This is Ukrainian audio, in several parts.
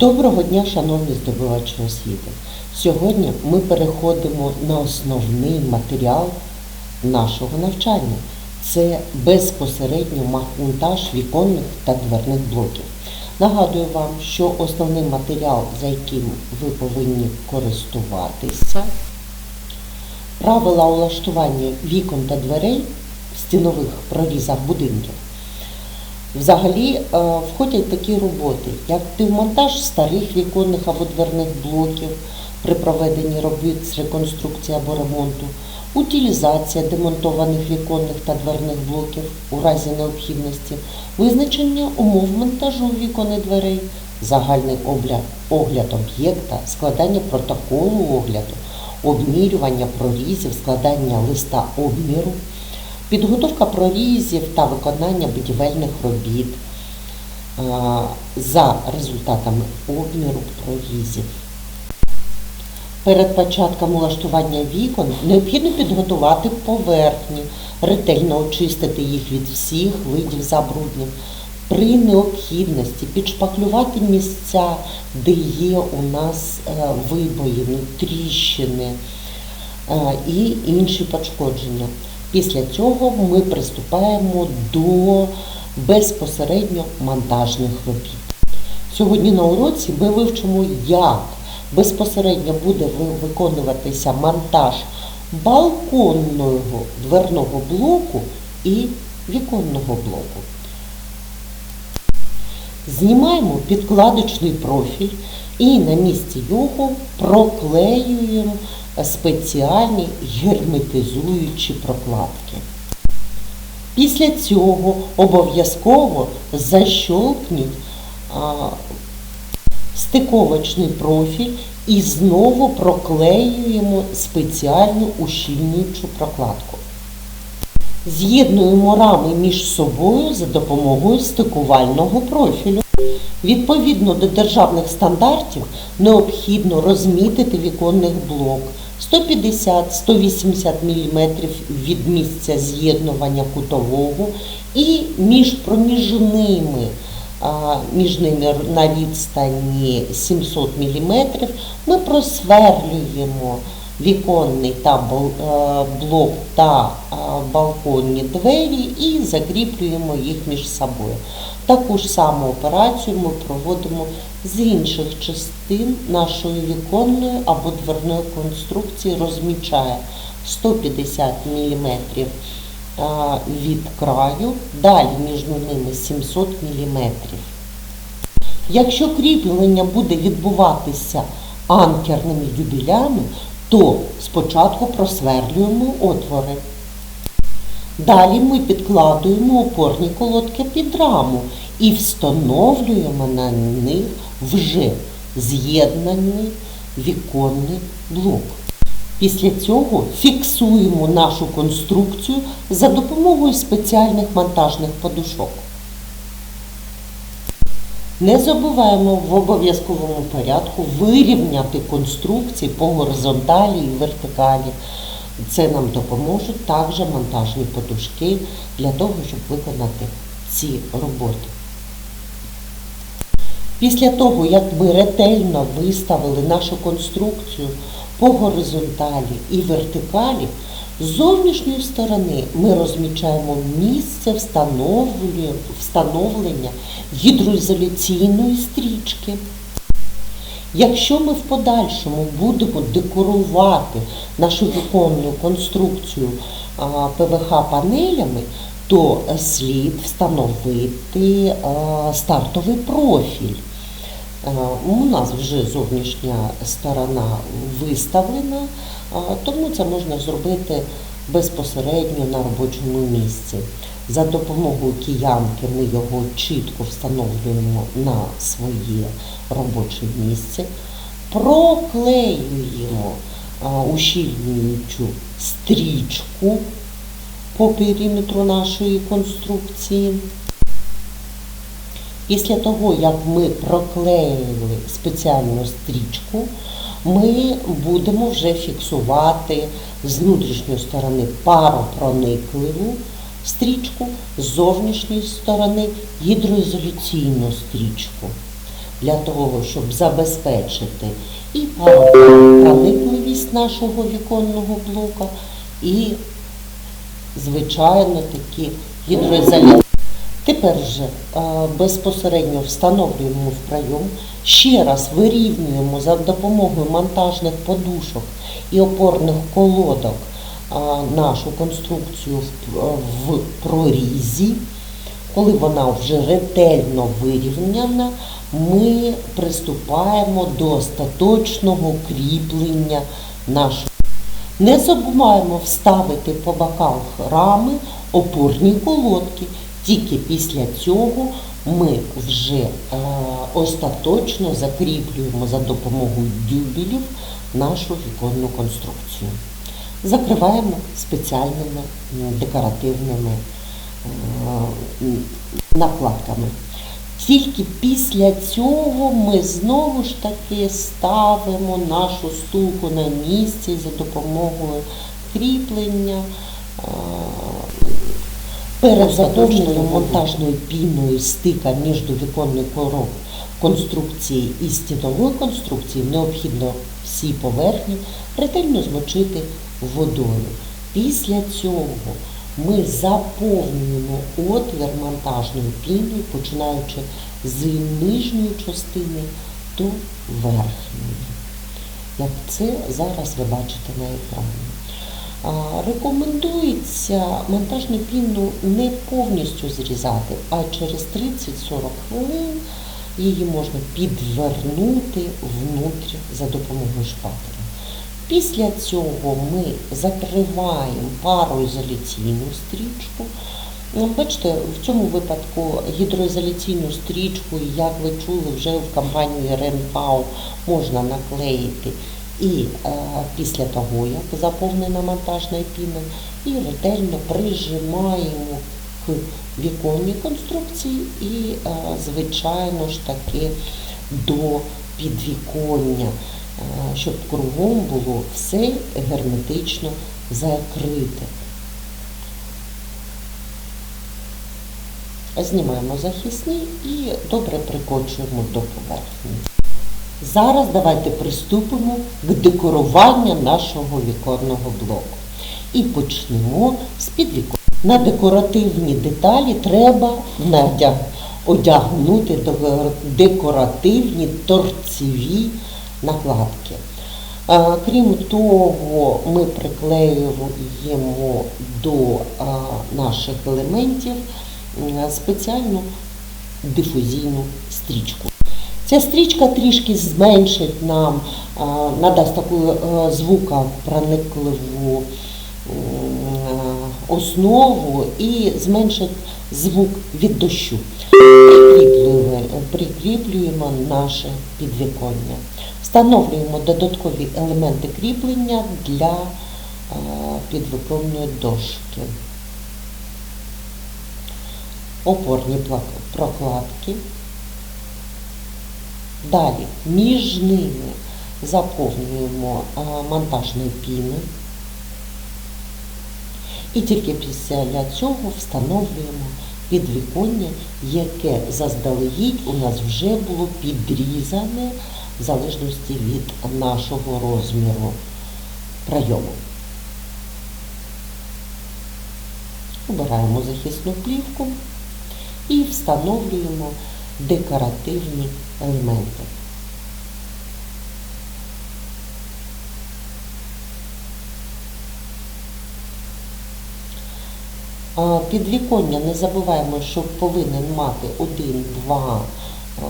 Доброго дня, шановні здобувачі освіти. Сьогодні ми переходимо на основний матеріал нашого навчання. Це безпосередньо монтаж віконних та дверних блоків. Нагадую вам, що основний матеріал, за яким ви повинні користуватися, правила улаштування вікон та дверей в стінових прорізах будинків. Взагалі е, входять такі роботи, як півмонтаж старих віконних або дверних блоків при проведенні робіт з реконструкції або ремонту, утилізація демонтованих віконних та дверних блоків у разі необхідності, визначення умов монтажу вікон і дверей, загальний обля- огляд об'єкта, складання протоколу огляду, обмірювання прорізів, складання листа обміру. Підготовка прорізів та виконання будівельних робіт за результатами обміру прорізів. Перед початком улаштування вікон необхідно підготувати поверхні, ретельно очистити їх від всіх видів забруднень. При необхідності підшпаклювати місця, де є у нас е, вибоїни, тріщини е, і інші пошкодження. Після цього ми приступаємо до безпосередньо монтажних робіт. Сьогодні на уроці ми вивчимо, як безпосередньо буде виконуватися монтаж балконного дверного блоку і віконного блоку. Знімаємо підкладочний профіль і на місці його проклеюємо спеціальні герметизуючі прокладки. Після цього обов'язково защолкніть стиковочний профіль і знову проклеюємо спеціальну ущільнюючу прокладку. З'єднуємо рами між собою за допомогою стикувального профілю. Відповідно до державних стандартів необхідно розмітити віконний блок 150-180 мм від місця з'єднування кутового і між проміжними між ними на відстані 700 мм ми просверлюємо віконний та е, блок та е, балконні двері і закріплюємо їх між собою. Таку ж саму операцію ми проводимо з інших частин нашої віконної або дверної конструкції, розмічає 150 мм від краю, далі між ними 700 мм. Якщо кріплення буде відбуватися анкерними дюбелями, то спочатку просверлюємо отвори. Далі ми підкладуємо опорні колодки під раму і встановлюємо на них вже з'єднаний віконний блок. Після цього фіксуємо нашу конструкцію за допомогою спеціальних монтажних подушок. Не забуваємо в обов'язковому порядку вирівняти конструкції по горизонталі і вертикалі. Це нам допоможуть також монтажні подушки для того, щоб виконати ці роботи. Після того, як ми ретельно виставили нашу конструкцію по горизонталі і вертикалі, з зовнішньої сторони ми розмічаємо місце встановлення гідроізоляційної стрічки. Якщо ми в подальшому будемо декорувати нашу віконну конструкцію ПВХ-панелями, то слід встановити стартовий профіль. У нас вже зовнішня сторона виставлена, тому це можна зробити безпосередньо на робочому місці. За допомогою киянки ми його чітко встановлюємо на своє робоче місце, проклеюємо ущільнюючу стрічку по периметру нашої конструкції. Після того, як ми проклеїли спеціальну стрічку, ми будемо вже фіксувати з внутрішньої сторони паропроникливу стрічку, з зовнішньої сторони гідроізоляційну стрічку. для того, щоб забезпечити і паропроникливість нашого віконного блока, і, звичайно, такі гідроізоляції. Тепер же е, безпосередньо встановлюємо в прийом, ще раз вирівнюємо за допомогою монтажних подушок і опорних колодок е, нашу конструкцію в, в прорізі. Коли вона вже ретельно вирівняна, ми приступаємо до остаточного кріплення нашого. Не забуваємо вставити по боках рами опорні колодки. Тільки після цього ми вже е, остаточно закріплюємо за допомогою дюбелів нашу віконну конструкцію. Закриваємо спеціальними декоративними е, накладками. Тільки після цього ми знову ж таки ставимо нашу стулку на місці за допомогою кріплення. Перед задовженою монтажною піною стика між віконною коров конструкції і стінової конструкції необхідно всі поверхні ретельно змочити водою. Після цього ми заповнюємо отвір монтажною піною, починаючи з нижньої частини до верхньої. Як це зараз ви бачите на екрані. Рекомендується монтажну піну не повністю зрізати, а через 30-40 хвилин її можна підвернути внутрі за допомогою шпателя. Після цього ми закриваємо пароізоляційну стрічку. Ну, Бачите, в цьому випадку гідроізоляційну стрічку, як ви чули, вже в компанії Ренпау можна наклеїти і е, після того, як заповнена монтажною піною, і ретельно прижимаємо к віконній конструкції і, е, звичайно ж таки, до підвіконня, е, щоб кругом було все герметично закрите. Знімаємо захисні і добре прикочуємо до поверхні. Зараз давайте приступимо к декоруванню нашого віконного блоку. І почнемо з підвіконня. На декоративні деталі треба одягнути декоративні торцеві накладки. Крім того, ми приклеюємо до наших елементів спеціальну дифузійну стрічку. Ця стрічка трішки зменшить нам, надасть таку е, звукопроникливу основу і зменшить звук від дощу. Прикріплюємо, прикріплюємо наше підвіконня. Встановлюємо додаткові елементи кріплення для е, підвіконної дошки. Опорні прокладки. Далі між ними заповнюємо а, монтажною піною. І тільки після цього встановлюємо підвіконня, яке заздалегідь у нас вже було підрізане в залежності від нашого розміру прийому. Обираємо захисну плівку і встановлюємо декоративні елементи. А, Підвіконня не забуваємо, що повинен мати 1-2 е,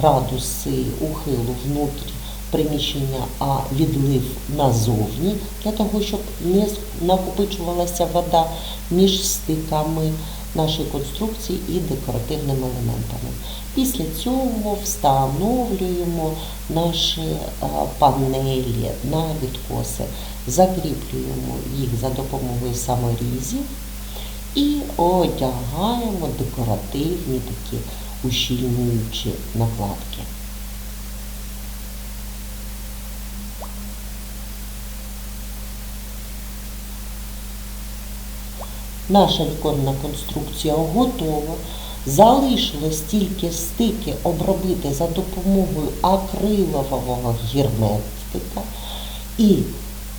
градуси ухилу внутрі приміщення, а відлив назовні, для того, щоб не накопичувалася вода між стиками нашої конструкції і декоративними елементами. Після цього встановлюємо наші е, панелі на відкоси, закріплюємо їх за допомогою саморізів і одягаємо декоративні такі ущільнюючі накладки. Наша віконна конструкція готова. Залишилось тільки стики обробити за допомогою акрилового герметика і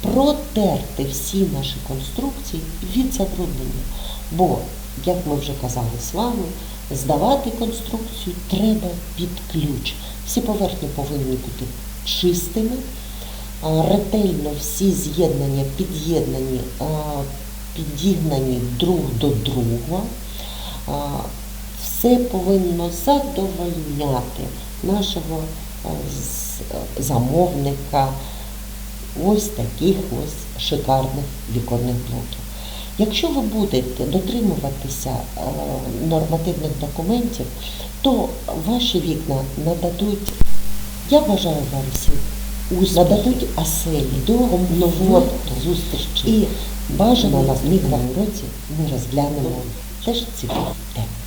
протерти всі наші конструкції від забруднення. Бо, як ми вже казали з вами, здавати конструкцію треба під ключ. Всі поверхні повинні бути чистими, ретельно всі з'єднання під'єднані, а, підігнані друг до друга. Все повинно задовольняти нашого замовника ось таких ось шикарних віконних блоків. Якщо ви будете дотримуватися е, нормативних документів, то ваші вікна нададуть, я бажаю вам всім, нададуть оселі до нового зустрічі. І бажано на наступному році ми розглянемо теж ці теми.